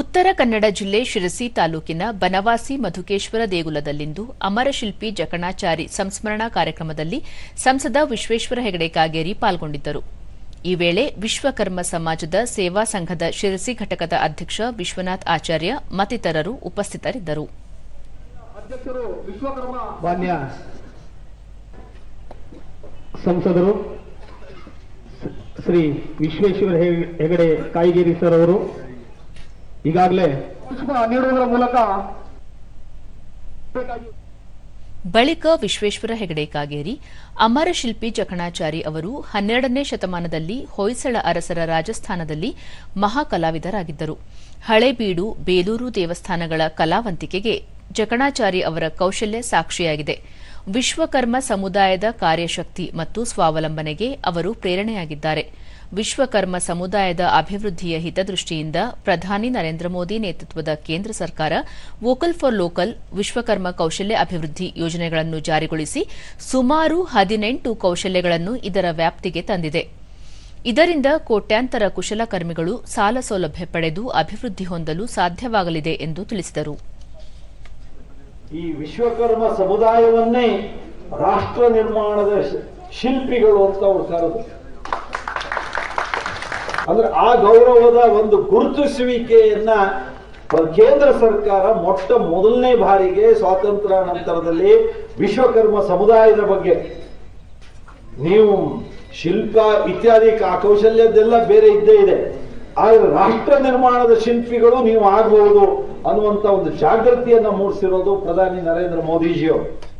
ಉತ್ತರ ಕನ್ನಡ ಜಿಲ್ಲೆ ಶಿರಸಿ ತಾಲೂಕಿನ ಬನವಾಸಿ ಮಧುಕೇಶ್ವರ ದೇಗುಲದಲ್ಲಿಂದು ಅಮರಶಿಲ್ಪಿ ಜಕಣಾಚಾರಿ ಸಂಸ್ಮರಣಾ ಕಾರ್ಯಕ್ರಮದಲ್ಲಿ ಸಂಸದ ವಿಶ್ವೇಶ್ವರ ಹೆಗಡೆ ಕಾಗೇರಿ ಪಾಲ್ಗೊಂಡಿದ್ದರು. ಈ ವೇಳೆ ವಿಶ್ವಕರ್ಮ ಸಮಾಜದ ಸೇವಾ ಸಂಘದ ಶಿರಸಿ ಘಟಕದ ಅಧ್ಯಕ್ಷ ವಿಶ್ವನಾಥ್ ಆಚಾರ್ಯ ಮತ್ತಿತರರು ಉಪಸ್ಥಿತರಿದ್ದರು. ಅಧ್ಯಕ್ಷರು ವಿಶ್ವಕರ್ಮ ಮಾನ್ಯ ಸಂಸದರು ಶ್ರೀ ವಿಶ್ವೇಶ್ವರ ಹೆಗಡೆ ಕಾಯಿಗೇರಿ ಸರ್ ಅವರು ಈಗಾಗಲೇ ನೀಡುವುದರ ಮೂಲಕ ಬಳಿಕ ವಿಶ್ವೇಶ್ವರ ಹೆಗಡೆ ಕಾಗೇರಿ ಅಮರಶಿಲ್ಪಿ ಜಕಣಾಚಾರಿ ಅವರು ಹನ್ನೆರಡನೇ ಶತಮಾನದಲ್ಲಿ ಹೊಯ್ಸಳ ಅರಸರ ರಾಜಸ್ಥಾನದಲ್ಲಿ ಮಹಾಕಲಾವಿದರಾಗಿದ್ದರು. ಹಳೇಬೀಡು ಬೇಲೂರು ದೇವಸ್ಥಾನಗಳ ಕಲಾವಂತಿಕೆಗೆ ಜಕಣಾಚಾರಿ ಅವರ ಕೌಶಲ್ಯ ಸಾಕ್ಷಿಯಾಗಿದೆ. ವಿಶ್ವಕರ್ಮ ಸಮುದಾಯದ ಕಾರ್ಯಶಕ್ತಿ ಮತ್ತು ಸ್ವಾವಲಂಬನೆಗೆ ಅವರು ಪ್ರೇರಣೆಯಾಗಿದ್ದಾರೆ. ವಿಶ್ವಕರ್ಮ ಸಮುದಾಯದ ಅಭಿವೃದ್ಧಿಯ ಹಿತದೃಷ್ಟಿಯಿಂದ ಪ್ರಧಾನಿ ನರೇಂದ್ರ ಮೋದಿ ನೇತೃತ್ವದ ಕೇಂದ್ರ ಸರ್ಕಾರ ವೋಕಲ್ ಫಾರ್ ಲೋಕಲ್ ವಿಶ್ವಕರ್ಮ ಕೌಶಲ್ಯ ಅಭಿವೃದ್ಧಿ ಯೋಜನೆಗಳನ್ನು ಜಾರಿಗೊಳಿಸಿ ಸುಮಾರು ಹದಿನೆಂಟು ಕೌಶಲ್ಯಗಳನ್ನು ಇದರ ವ್ಯಾಪ್ತಿಗೆ ತಂದಿದೆ. ಇದರಿಂದ ಕೋಟ್ಯಾಂತರ ಕುಶಲಕರ್ಮಿಗಳು ಸಾಲ ಸೌಲಭ್ಯ ಪಡೆದು ಅಭಿವೃದ್ಧಿ ಹೊಂದಲು ಸಾಧ್ಯವಾಗಲಿದೆ ಎಂದು ತಿಳಿಸಿದರು. ಈ ವಿಶ್ವಕರ್ಮ ಸಮುದಾಯವನ್ನೇ ರಾಷ್ಟ್ರ ನಿರ್ಮಾಣದ ಶಿಲ್ಪಿಗಳು ಅಂತ ಅವರು ಕರೆದು ಅಂದ್ರೆ ಆ ಗೌರವದ ಒಂದು ಗುರುತಿಸುವಿಕೆಯನ್ನ ಕೇಂದ್ರ ಸರ್ಕಾರ ಮೊಟ್ಟ ಮೊದಲನೇ ಬಾರಿಗೆ ಸ್ವಾತಂತ್ರ್ಯ ನಂತರದಲ್ಲಿ ವಿಶ್ವಕರ್ಮ ಸಮುದಾಯದ ಬಗ್ಗೆ. ನೀವು ಶಿಲ್ಪ ಇತ್ಯಾದಿ ಕೌಶಲ್ಯದ್ದೆಲ್ಲ ಬೇರೆ ಇದ್ದೇ ಇದೆ. ಆದ್ರೆ ರಾಷ್ಟ್ರ ನಿರ್ಮಾಣದ ಶಿಲ್ಪಿಗಳು ನೀವು ಆಗಬಹುದು ಅನ್ನುವಂತ ಒಂದು ಜಾಗೃತಿಯನ್ನ ಮೂಡಿಸಿರೋದು ಪ್ರಧಾನಿ ನರೇಂದ್ರ ಮೋದಿಜಿಯವರು.